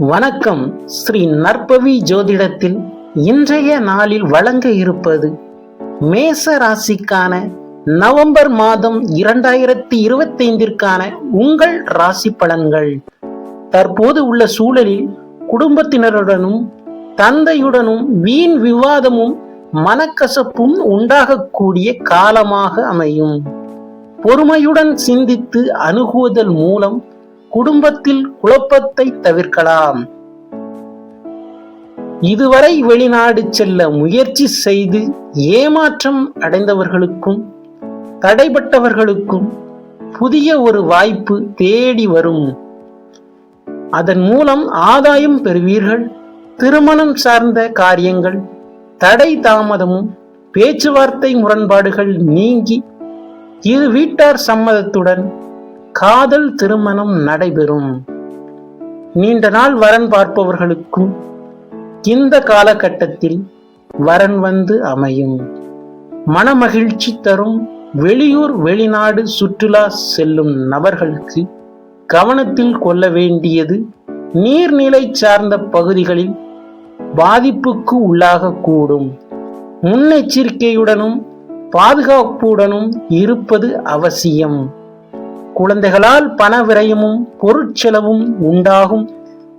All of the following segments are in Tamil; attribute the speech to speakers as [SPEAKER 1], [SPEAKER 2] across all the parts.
[SPEAKER 1] வணக்கம். ஸ்ரீ நற்பவி ஜோதிடத்தில் இன்றைய நாளில் வழங்க இருப்பது மேச ராசிக்கான நவம்பர் மாதம் இரண்டாயிரத்தி இருபத்தைந்திற்கான உங்கள் ராசி பலன்கள். தற்போது உள்ள சூழலில் குடும்பத்தினருடனும் தந்தையுடனும் வீண் விவாதமும் மனக்கசப்பும் உண்டாகக்கூடிய காலமாக அமையும். பொறுமையுடன் சிந்தித்து அணுகுவதன் மூலம் குடும்பத்தில் குழப்பத்தை தவிர்க்கலாம். இதுவரை வெளிநாடு செல்ல முயற்சி செய்து ஏமாற்றம் அடைந்தவர்களுக்கும் தடைபட்டவர்களுக்கும் புதிய ஒரு வாய்ப்பு தேடி வரும். அதன் மூலம் ஆதாயம் பெறுவீர்கள் திருமணம் சார்ந்த காரியங்கள் தடை தாமதமும் பேச்சுவார்த்தை முரண்பாடுகள் நீங்கி இரு வீட்டார் சம்மதத்துடன் காதல் திருமணம் நடைபெறும். நீண்ட நாள் வரன் பார்ப்பவர்களுக்கும் இந்த காலகட்டத்தில் வரன் வந்து அமையும். மனமகிழ்ச்சி தரும் வெளியூர் வெளிநாடு சுற்றுலா செல்லும் நபர்களுக்கு கவனத்தில் கொள்ள வேண்டியது நீர்நிலை சார்ந்த பகுதிகளில் பாதிப்புக்கு உள்ளாகக்கூடும். முன்னெச்சரிக்கையுடனும் பாதுகாப்புடனும் இருப்பது அவசியம். குழந்தைகளால் பண விரயமும் பொருட்செலவும் உண்டாகும்.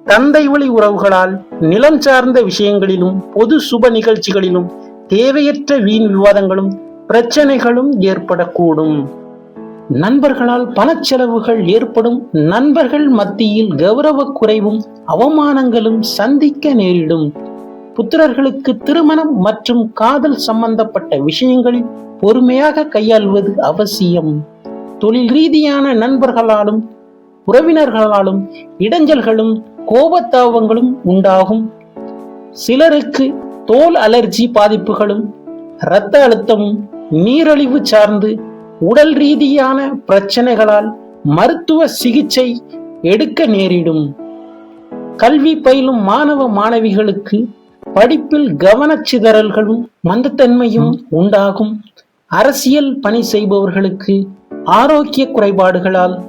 [SPEAKER 1] தந்தை வழி உறவுகளால் நிலம் சார்ந்த விஷயங்களிலும் பொது சுப நிகழ்ச்சிகளிலும் தேவையற்ற வீண் விவாதங்களும் பிரச்சனைகளும் ஏற்படக்கூடும். நண்பர்களால் பணச்செலவுகள் ஏற்படும். நண்பர்கள் மத்தியில் கௌரவ குறைவும் அவமானங்களும் சந்திக்க நேரிடும். புத்திரர்களுக்கு திருமணம் மற்றும் காதல் சம்பந்தப்பட்ட விஷயங்களில் பொறுமையாக கையாள்வது அவசியம். தொழில் ரீதியான நண்பர்களாலும் உறவினர்களாலும் இடைஞ்சல்களும் கோபத்தாபங்களும் உண்டாகும். சிலருக்கு தோல் அலர்ஜி பாதிப்புகளும் இரத்த அழுத்தமும் நீரழிவு சார்ந்து உடல் ரீதியான பிரச்சனைகளால் மருத்துவ சிகிச்சை எடுக்க நேரிடும். கல்வி பயிலும் மாணவ மாணவிகளுக்கு படிப்பில் கவனச்சிதறல்களும் மந்தத்தன்மையும் உண்டாகும். அரசியல் பணி செய்பவர்களுக்கு ஆரோக்கிய குறைபாடுகளால்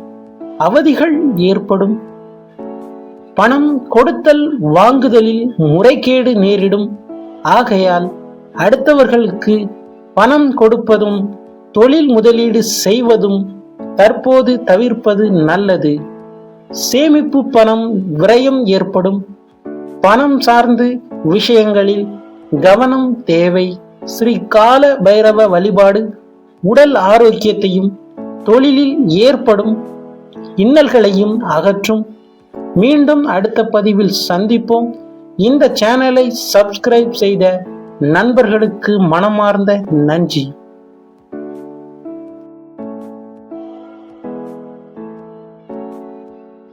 [SPEAKER 1] அவதிகள் ஏற்படும். பணம் கொடுத்தல் வாங்குதலில் முறைகேடு நேரிடும். ஆகையால் அடுத்தவர்களுக்கு பணம் கொடுப்பதும் தொழில் முதலீடு செய்வதும் தற்போது தவிர்ப்பது நல்லது. சேமிப்பு பணம் விரயம் ஏற்படும். பணம் சார்ந்து விஷயங்களில் கவனம் தேவை. ஸ்ரீ கால பைரவ வழிபாடு உடல் ஆரோக்கியத்தையும் தொழிலில் ஏற்படும் இன்னல்களையும் அகற்றும். மீண்டும் அடுத்த பதிவில் சந்திப்போம். இந்த சேனலை சப்ஸ்கிரைப் செய்த நண்பர்களுக்கு மனமார்ந்த நன்றி.